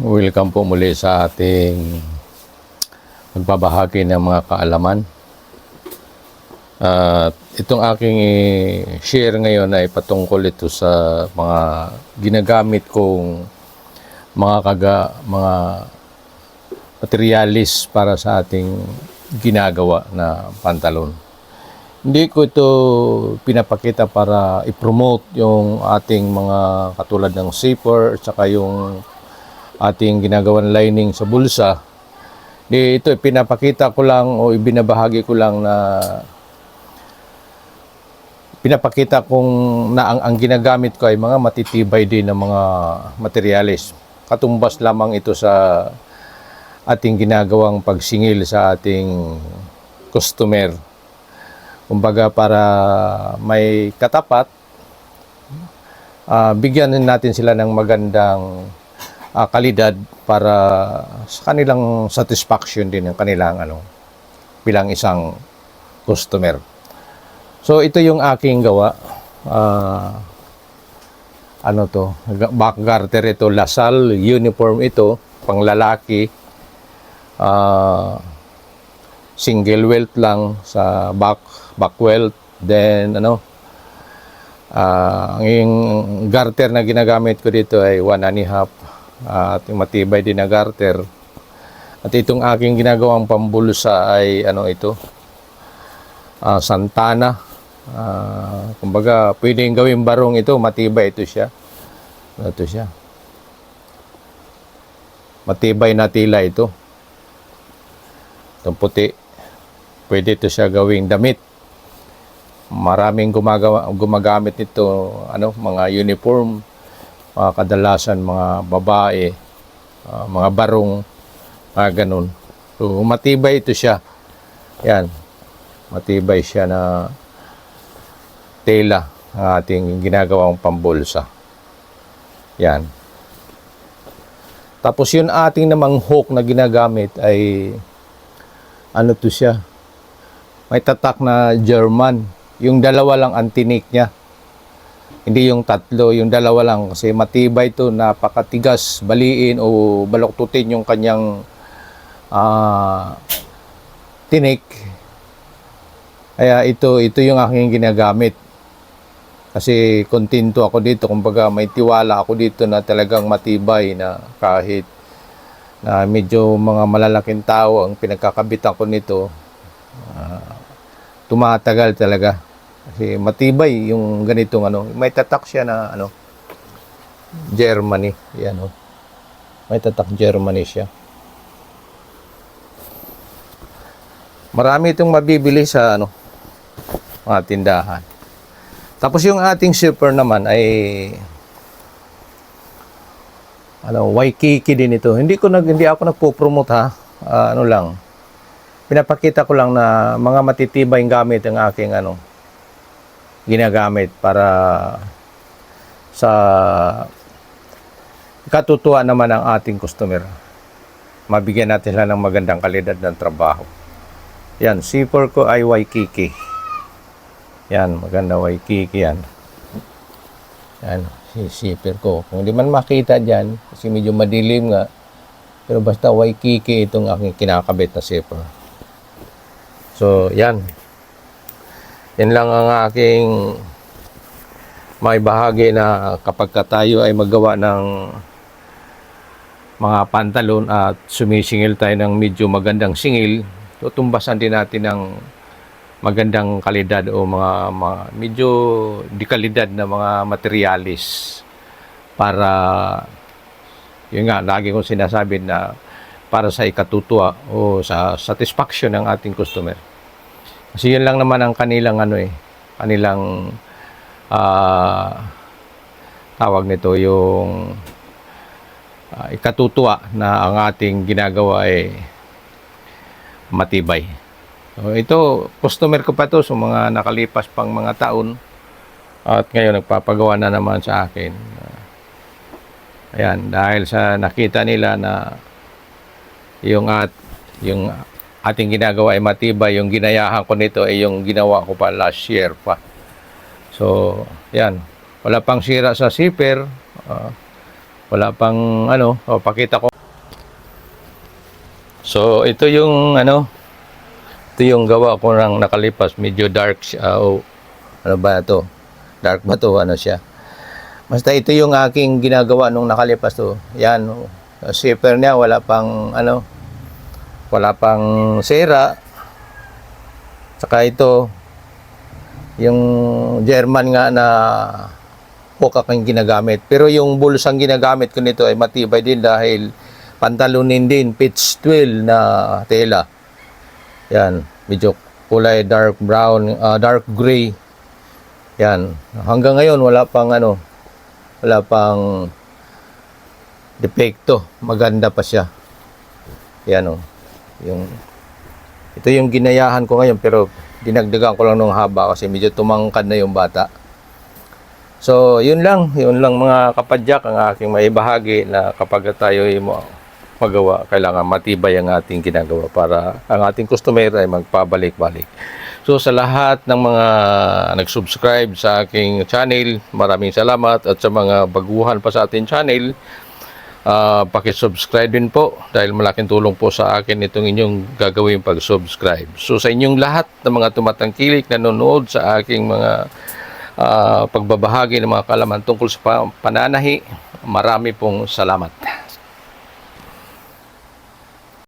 Welcome po muli sa ating magbabahagi ng mga kaalaman. At itong aking share ngayon ay patungkol ito sa mga ginagamit kong mga kaga, mga materialis para sa ating ginagawa na pantalon. Hindi ko ito pinapakita para i-promote yung ating mga katulad ng zipper at saka yung ating ginagawan lining sa bulsa. Di ito pinapakita ko lang o ibinabahagi ko lang na pinapakita kong na ang, ang ginagamit ko ay mga matitibay din na mga materyales. Katumbas lamang ito sa ating ginagawang pagsingil sa ating customer. Kumbaga para may katapat, ah, bigyan natin sila ng magandang ah, kalidad para sa kanilang satisfaction din ng kanilang ano bilang isang customer. So ito yung aking gawa. Ah, ano to? Back garter ito, lasal, uniform ito, pang lalaki. Ah, single welt lang sa back back welt. Then ano, ah, ang garter na ginagamit ko dito ay one and a half at yung matibay din na garter. At itong aking ginagawang pambulsa ay ano ito, ah, Santana. Ah, kumbaga, pwedeng gawing barong ito, matibay ito siya. Ito siya. Matibay na tila ito. Itong puti. Pwede ito siya gawing damit. Maraming gumagawa, gumagamit nito, ano, mga uniform, mga kadalasan mga babae, ah, mga barong, mga ganun. So, matibay ito siya. Yan. Matibay siya na tela ang ating ginagawang pambulsa. Yan. Tapos yun ating namang hook na ginagamit ay ano to siya? May tatak na German. Yung dalawa lang ang tinik niya. Hindi yung tatlo, yung dalawa lang kasi matibay to, napakatigas, baliin o baloktutin yung kanyang ah, tinik. Kaya ito, ito yung aking ginagamit. Kasi kontento ako dito, kumbaga may tiwala ako dito na talagang matibay na kahit na medyo mga malalaking tao ang pinagkakabitan ko nito, ah, tumatagal talaga. Kasi matibay yung ganitong ano, may tatak siya na ano, Germany, yan oh. May tatak Germany siya. Marami itong mabibili sa ano, mga tindahan. Tapos yung ating shipper naman ay ano, Waikiki din ito. Hindi ko nag hindi ako nagpo-promote ha. Ah, ano lang. Pinapakita ko lang na mga matitibay gamit ang aking ano ginagamit para sa katutuwa naman ng ating customer. Mabigyan natin sila ng magandang kalidad ng trabaho. Yan, zipper ko ay Waikiki. Yan, maganda Waikiki yan. Yan, si zipper ko. Kung hindi man makita dyan, kasi medyo madilim nga, pero basta Waikiki itong aking kinakabit na zipper. So, yan. Yan lang ang aking may bahagi na kapag ka tayo ay magawa ng mga pantalon at sumisingil tayo ng medyo magandang singil, tutumbasan din natin ng magandang kalidad o mga, mga medyo di kalidad na mga materialis para yun nga, lagi kong sinasabi na para sa ikatutuwa o sa satisfaction ng ating customer. Kasi yun lang naman ang kanilang ano eh, kanilang ah, tawag nito yung ah, ikatutuwa na ang ating ginagawa ay matibay. So, ito, customer ko pa to so mga nakalipas pang mga taon at ngayon nagpapagawa na naman sa akin. Ayan, dahil sa nakita nila na yung at yung ating ginagawa ay matibay, yung ginayahan ko nito ay yung ginawa ko pa last year pa. So, yan. Wala pang sira sa zipper. ah, Wala pang ano, o pakita ko. So ito yung ano, ito yung gawa ko ng nakalipas, medyo dark siya. o ano ba to? Dark ba to? Ano siya? Basta ito yung aking ginagawa nung nakalipas to. Yan, oh. zipper niya wala pang ano, wala pang sera. Saka ito, yung German nga na hook aking ginagamit. Pero yung bulsang ginagamit ko nito ay matibay din dahil pantalonin din, pitch twill na tela. Yan, medyo kulay dark brown, ah, dark gray. Yan. Hanggang ngayon wala pang ano, wala pang depekto. Maganda pa siya. Yan oh. Yung ito yung ginayahan ko ngayon pero dinagdagan ko lang ng haba kasi medyo tumangkad na yung bata. So, yun lang. Yun lang mga kapadyak ang aking maibahagi na kapag tayo ay magawa, kailangan matibay ang ating ginagawa para ang ating customer ay magpabalik-balik. So sa lahat ng mga nag-subscribe sa aking channel, maraming salamat at sa mga baguhan pa sa ating channel, ah paki-subscribe din po dahil malaking tulong po sa akin itong inyong gagawin pag-subscribe. So sa inyong lahat ng mga tumatangkilik nanonood sa aking mga ah, pagbabahagi ng mga kalaman tungkol sa pa- pananahi, marami pong salamat.